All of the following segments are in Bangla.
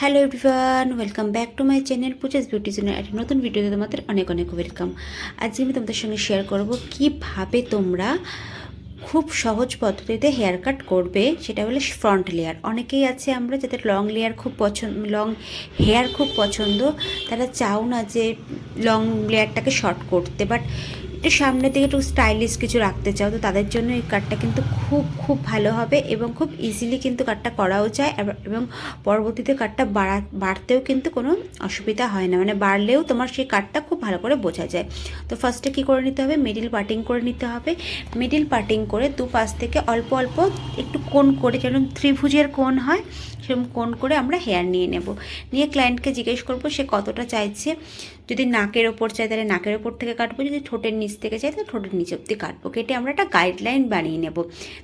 Hello everyone welcome back to my channel Puja's beauty জোনের একটা নতুন ভিডিওতে তোমাদের অনেক অনেক ওয়েলকাম আজকে আমি তোমাদের সঙ্গে শেয়ার করব কীভাবে তোমরা খুব সহজ পদ্ধতিতে হেয়ার কাট করবে, সেটা হলো ফ্রন্ট লেয়ার অনেকেই আছে আমরা যাদের লং লেয়ার খুব পছন্দ লং হেয়ার খুব পছন্দ, তারা চাও না যে লং লেয়ারটাকে শর্ট করতে বাট একটু সামনের দিকে একটু স্টাইলিশ কিছু রাখতে চাও, তো তাদের জন্য এই কাটটা কিন্তু খুব খুব ভালো হবে এবং খুব ইজিলি কিন্তু কাটটা করাও যায় এবং পরবর্তীতে কাটটা বাড়া, বাড়তেও কিন্তু কোনো অসুবিধা হয় না। মানে বাড়লেও তোমার সেই কাটটা খুব ভালো করে বোঝা যায়। তো ফার্স্টে কী করে নিতে হবে? মিডিল পার্টিং করে নিতে হবে। মিডিল পার্টিং করে দু পাশ থেকে অল্প অল্প একটু কোন করে যেন ত্রিভুজের কোণ হয়, সেরকম কোন করে আমরা হেয়ার নিয়ে নেব। নিয়ে ক্লায়েন্টকে জিজ্ঞেস করব সে কতটা চাইছে। যদি নাকের ওপর চাই তাহলে নাকের ওপর থেকে কাটবো, যদি ঠোঁটের নিচ থেকে চাই তাহলে ঠোঁটের নিচ অব্দি কাটবো। কেটে আমরা একটা গাইডলাইন বানিয়ে নেব।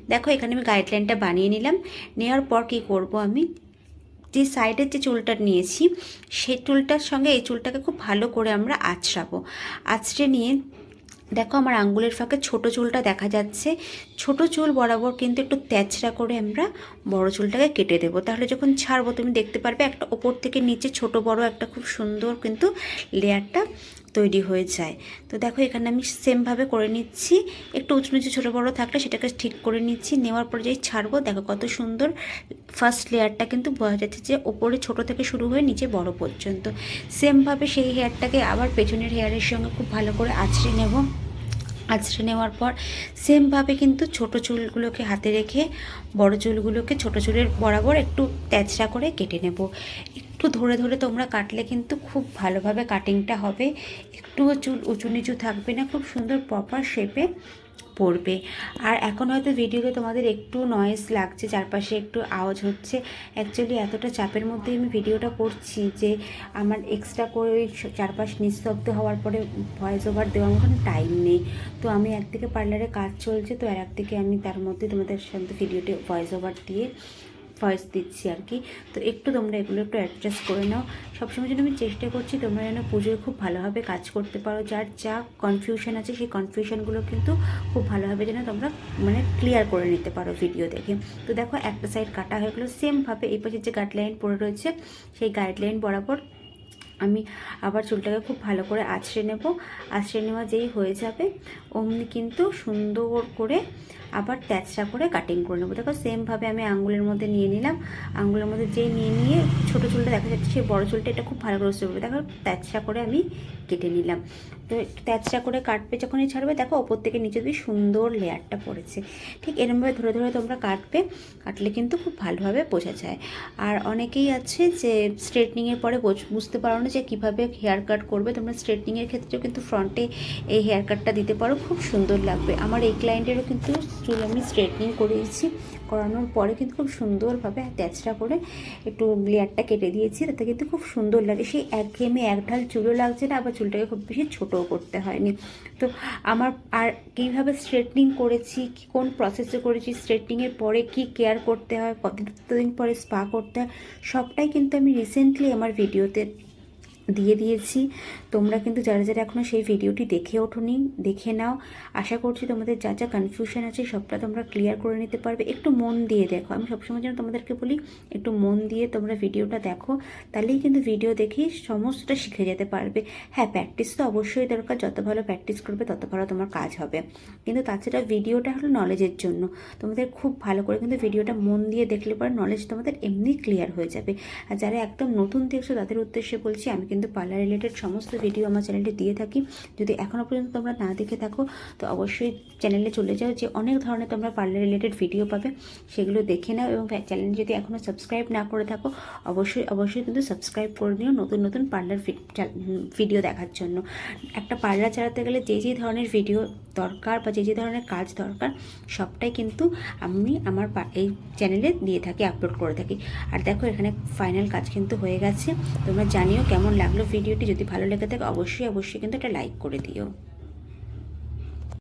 দেখো, এখানে আমি গাইডলাইনটা বানিয়ে নিলাম। নেওয়ার পর কী করব আমি? যে সাইডের যে চুলটা নিয়েছি, সেই চুলটার সঙ্গে এই চুলটাকে খুব ভালো করে আমরা আছড়াবো আছড়ে নিয়ে দেখো আমার আঙ্গুলের ফাঁকে ছোট চুলটা দেখা যাচ্ছে। ছোট চুল বরাবর কিন্তু একটু তেচড়া করে আমরা বড় চুলটাকে কেটে দেবো। তাহলে যখন ছাড়বো, তুমি দেখতে পারবে একটা ওপর থেকে নিচে ছোট বড় একটা খুব সুন্দর কিন্তু লেয়ারটা তৈরি হয়ে যায়। তো দেখো এখানে আমি সেমভাবে করে নিচ্ছি। একটু উঁচু নিচু ছোটো বড়ো থাকলে সেটাকে ঠিক করে নিচ্ছি। নেওয়ার পরে যেই ছাড়বো, দেখো কত সুন্দর ফার্স্ট লেয়ারটা কিন্তু বোঝা যাচ্ছে যে ওপরে ছোট থেকে শুরু হয়ে নিচে বড় পর্যন্ত। সেমভাবে সেই হেয়ারটাকে আবার পেছনের হেয়ারের সঙ্গে খুব ভালো করে আছড়ে নেব। আছড়ে নেওয়ার পর সেমভাবে কিন্তু ছোট চুলগুলোকে হাতে রেখে বড় চুলগুলোকে ছোট চুলের বরাবর একটু তেচড়া করে কেটে নেব। একটু ধরে ধরে তোমরা কাটলে কিন্তু খুব ভালোভাবে কাটিংটা হবে। একটুও চুল উঁচু নিচু থাকবে না, খুব সুন্দর প্রপার শেপে পড়বে। আর এখন হয়তো ভিডিওতে তোমাদের একটু নয়েস লাগছে, চারপাশে একটু আওয়াজ হচ্ছে। অ্যাকচুয়ালি এতটা চাপের মধ্যে আমি ভিডিওটা করছি যে আমার এক্সট্রা করে ওই চারপাশ নিস্তব্ধ হওয়ার পরে ভয়েস ওভার দেওয়ার মতন টাইম নেই। তো আমি একদিকে পার্লারে কাজ চলছে, তো আর একদিকে আমি তার মধ্যে তোমাদের সাথে ভিডিওটি ভয়েস ওভার দিয়ে ভয়েস দিচ্ছি আর কি। তো একটু তোমরা এগুলো একটু অ্যাডজাস্ট করে নাও। সবসময় যেন আমি চেষ্টা করছি, তোমরা যেন পুজোয় খুব ভালোভাবে কাজ করতে পারো। যার যা কনফিউশন আছে, সেই কনফিউশনগুলো কিন্তু খুব ভালোভাবে যেন তোমরা মানে ক্লিয়ার করে নিতে পারো ভিডিও দেখে। তো দেখো, একটা সাইড কাটা হয়ে গেলো। সেমভাবে এই পাশে যে গাইডলাইন পড়ে রয়েছে, সেই গাইডলাইন বরাবর আমি আবার চুলটাকে খুব ভালো করে আছড়ে নেব। আছড়ে নেওয়া যেই হয়ে যাবে, অমনি কিন্তু সুন্দর করে আবার ট্যাচটা করে কাটিং করে নেব। দেখো সেমভাবে আমি আঙ্গুলের মধ্যে নিয়ে নিলাম। আঙ্গুলের মধ্যে যেই নিয়ে নিয়ে ছোটো চুলটা দেখা যাচ্ছে, সেই বড়ো চুলটা এটা খুব ভালো করে সেভাবে দেখো ট্যাচটা করে আমি কেটে নিলাম। তো একটু করে কাটবে যখনই ছাড়বে, দেখো ওপর থেকে নিচে দিয়ে সুন্দর লেয়ারটা পড়েছে। ঠিক এরমভাবে ধরে ধরে তোমরা কাটবে, কাটলে কিন্তু খুব ভালোভাবে বোঝা যায়। আর অনেকেই আছে যে স্ট্রেটনিংয়ের পরে বোঝ- বুঝতে পারো না যে কীভাবে হেয়ার কাট করবে। তোমরা স্ট্রেটনিংয়ের ক্ষেত্রেও কিন্তু ফ্রন্টে এই হেয়ার কাটটা দিতে পারো, খুব সুন্দর লাগবে। আমার এই ক্লায়েন্টেরও কিন্তু চুল আমি স্ট্রেটনিং করিয়েছি করানোর পরে কিন্তু খুব সুন্দরভাবে তেচড়া করে একটু লেয়ারটা কেটে দিয়েছি। তাতে কিন্তু খুব সুন্দর লাগে। সেই একঘেয়েমে এক ঢাল চুলও লাগছে না, আবার চুলটাকে খুব বেশি ছোটও করতে হয়নি। তো আমার আর কীভাবে স্ট্রেটনিং করেছি কোন প্রসেসে করেছি স্ট্রেটনিংয়ের পরে কি কেয়ার করতে হয়, কতদিন পরে স্পা করতে হয়, সবটাই কিন্তু আমি রিসেন্টলি আমার ভিডিওতে দিয়ে দিয়েছি। তোমরা কিন্তু যারা যারা এখনও সেই ভিডিওটি দেখে ওঠোনি, দেখে নাও। আশা করছি তোমাদের যা যা কনফিউশন আছে সবটা তোমরা ক্লিয়ার করে নিতে পারবে। একটু মন দিয়ে দেখো। আমি সবসময় যেন তোমাদেরকে বলি, একটু মন দিয়ে তোমরা ভিডিওটা দেখো। তাহলেই কিন্তু ভিডিও দেখেই সমস্তটা শিখে যেতে পারবে। হ্যাঁ প্র্যাকটিস তো অবশ্যই দরকার। যত ভালো প্র্যাকটিস করবে, তত ভালো তোমার কাজ হবে। কিন্তু তাছাড়া ভিডিওটা হলো নলেজের জন্য। তোমাদের খুব ভালো করে কিন্তু ভিডিওটা মন দিয়ে দেখলে পরে নলেজ তোমাদের এমনি ক্লিয়ার হয়ে যাবে। আর যারা একদম নতুন দেখছ, তাদের উদ্দেশ্যে বলছি, আমি কিন্তু পার্লার রিলেটেড সমস্ত ভিডিও আমার চ্যানেলে দিয়ে থাকি। যদি এখনও পর্যন্ত তোমরা না দেখে থাকো, তো অবশ্যই চ্যানেলে চলে যাও। যে অনেক ধরনের তোমরা পার্লার রিলেটেড ভিডিও পাবে, সেগুলো দেখে নাও এবং চ্যানেল যদি এখনও সাবস্ক্রাইব না করে থাকো, অবশ্যই অবশ্যই কিন্তু সাবস্ক্রাইব করে নিও নতুন নতুন পার্লার ভিডিও দেখার জন্য। একটা পার্লার চালাতে গেলে যে যে ধরনের ভিডিও দরকার বা যে যে ধরনের কাজ দরকার, সবটাই কিন্তু আমি আমার এই চ্যানেলে দিয়ে থাকি আপলোড করে থাকি। আর দেখো এখানে ফাইনাল কাজ কিন্তু হয়ে গেছে। তোমরা জানিও কেমন লাগল ভিডিওটি। যদি ভালো লেগে থাকে অবশ্যই অবশ্যই কিন্তু একটা লাইক করে দিও।